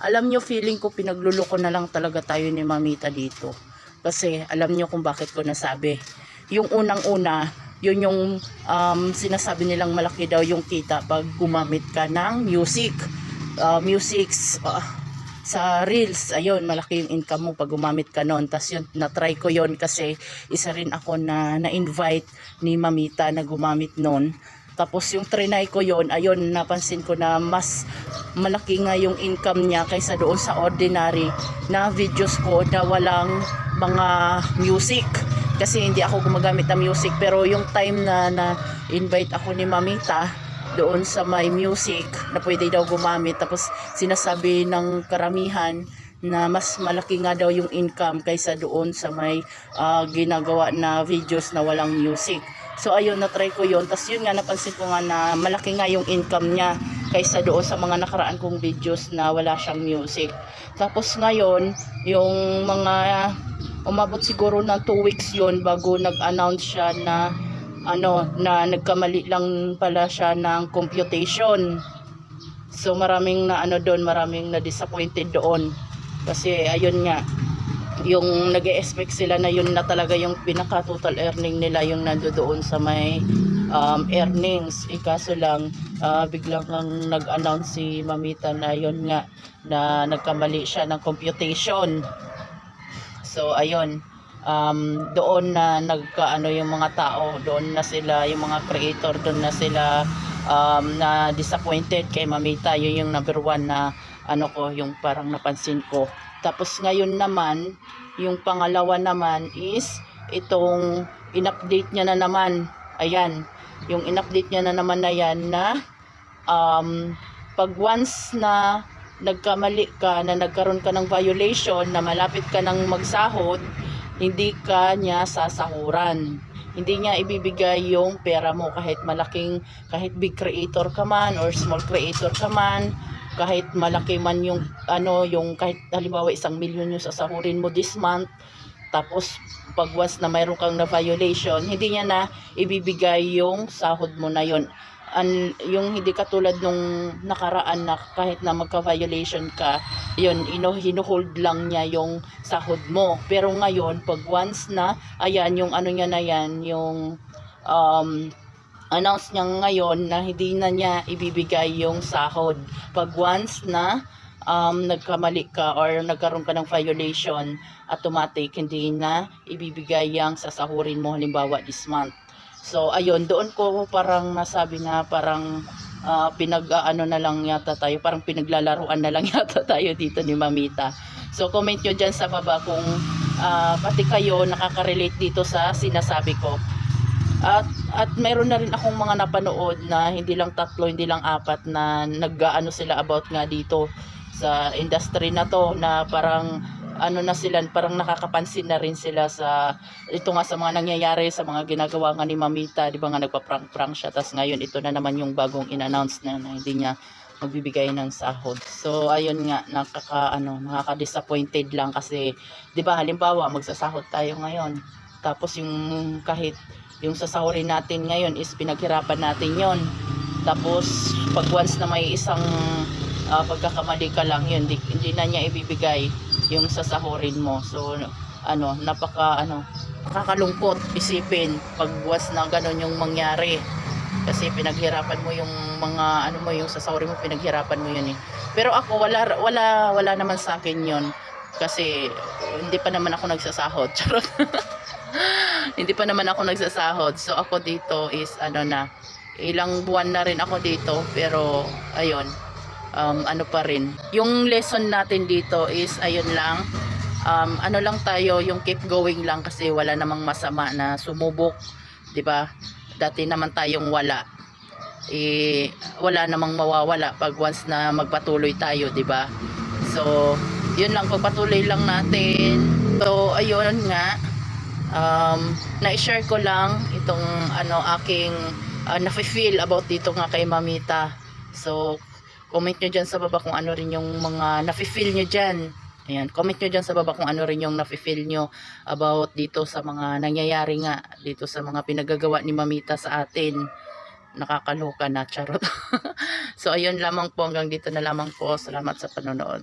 Alam nyo, feeling ko pinagluloko na lang talaga tayo ni Mamita dito. Kasi alam nyo kung bakit ko nasabi. Yung unang-una, yun yung um, sinasabi nilang malaki daw yung kita pag gumamit ka ng music. Uh, musics, uh, sa reels, ayun, malaki yung income mo pag gumamit ka noon. Tapos yun, na-try ko yon kasi isa rin ako na na-invite ni Mamita na gumamit noon. Tapos yung trinay ko yon ayun, napansin ko na mas malaki nga yung income niya kaysa doon sa ordinary na videos ko na walang mga music. Kasi hindi ako gumagamit ng music. Pero yung time na na-invite ako ni Mamita, doon sa may music na pwede daw gumamit tapos sinasabi ng karamihan na mas malaki nga daw yung income kaysa doon sa may ah, ginagawa na videos na walang music. So ayun, na-try ko yun. Tapos yun nga, napansin ko nga na malaki nga yung income niya kaysa doon sa mga nakaraan kong videos na wala siyang music. Tapos ngayon, yung mga umabot siguro ng 2 weeks yon bago nag-announce siya na ano na nagkamali lang pala siya ng computation. So maraming na ano doon, maraming na disappointed doon. Kasi ayun nga, yung nag expect sila na yun na talaga yung pinaka total earning nila yung nandoon sa may um, earnings. Eh, kaso lang, ah, biglang ang nag-announce si Mamita na yun nga, na nagkamali siya ng computation. So ayun, um, doon na nagkaano yung mga tao, doon na sila, yung mga creator, doon na sila um, na disappointed kay Mamita. Yun yung number one na ano ko, yung parang napansin ko. Tapos ngayon naman, yung pangalawa naman is itong in-update niya na naman. Ayan, yung in-update niya na naman na yan na um, pag once na nagkamali ka, na nagkaroon ka ng violation, na malapit ka ng magsahod, hindi ka niya sasahuran. Hindi niya ibibigay yung pera mo kahit malaking, kahit big creator ka man or small creator ka man, kahit malaki man yung ano yung kahit halimbawa isang milyon yung sasahurin mo this month tapos pag once na mayroon kang na violation hindi niya na ibibigay yung sahod mo na yon An, yung hindi katulad nung nakaraan na kahit na magka-violation ka, yun, ino, hinuhold lang niya yung sahod mo. Pero ngayon, pag once na, ayan, yung ano niya na yan, yung um, announce niya ngayon na hindi na niya ibibigay yung sahod. Pag once na um, nagkamali ka or nagkaroon ka ng violation, automatic hindi na ibibigay yung sasahurin mo halimbawa this month. So ayun, doon ko parang nasabi na parang ah, pinag-ano na lang yata tayo, parang pinaglalaruan na lang yata tayo dito ni Mamita. So comment nyo dyan sa baba kung ah, pati kayo nakaka-relate dito sa sinasabi ko. At at meron na rin akong mga napanood na hindi lang tatlo, hindi lang apat na nag-ano sila about nga dito sa industry na to na parang ano na sila, parang nakakapansin na rin sila sa ito nga sa mga nangyayari sa mga ginagawa nga ni Mamita, di ba nga nagpa-prank-prank siya tapos ngayon ito na naman yung bagong in-announce na, na hindi niya magbibigay ng sahod. So ayun nga nakaka ano, nakaka-disappointed lang kasi 'di ba halimbawa magsasahod tayo ngayon. Tapos yung kahit yung sasahurin natin ngayon is pinaghirapan natin yon tapos pag once na may isang ah, pagkakamali ka lang yun hindi, hindi na niya ibibigay yung sasahurin mo. So ano napaka ano nakakalungkot isipin pag once na ganun yung mangyari. Kasi pinaghirapan mo yung mga ano mo yung sasahurin mo pinaghirapan mo yun eh. Pero ako wala wala wala naman sa akin yun. Kasi hindi pa naman ako nagsasahod. Charot. Hindi pa naman ako nagsasahod. So ako dito is ano na ilang buwan na rin ako dito pero ayun um, ano pa rin. Yung lesson natin dito is ayun lang um, ano lang tayo yung keep going lang kasi wala namang masama na sumubok, 'di ba? Dati naman tayong wala. Eh wala namang mawawala pag once na magpatuloy tayo, 'di ba? So, yun lang pagpatuloy lang natin. So, ayun nga um, na-share ko lang itong ano aking uh, nafe-feel about dito nga kay Mamita. So, comment nyo dyan sa baba kung ano rin yung mga nafe-feel nyo dyan. Ayan, comment nyo dyan sa baba kung ano rin yung nafe-feel nyo about dito sa mga nangyayari nga dito sa mga pinagagawa ni Mamita sa atin. Nakakaloka na, charot. so, ayun lamang po hanggang dito na lamang po. Salamat sa panonood.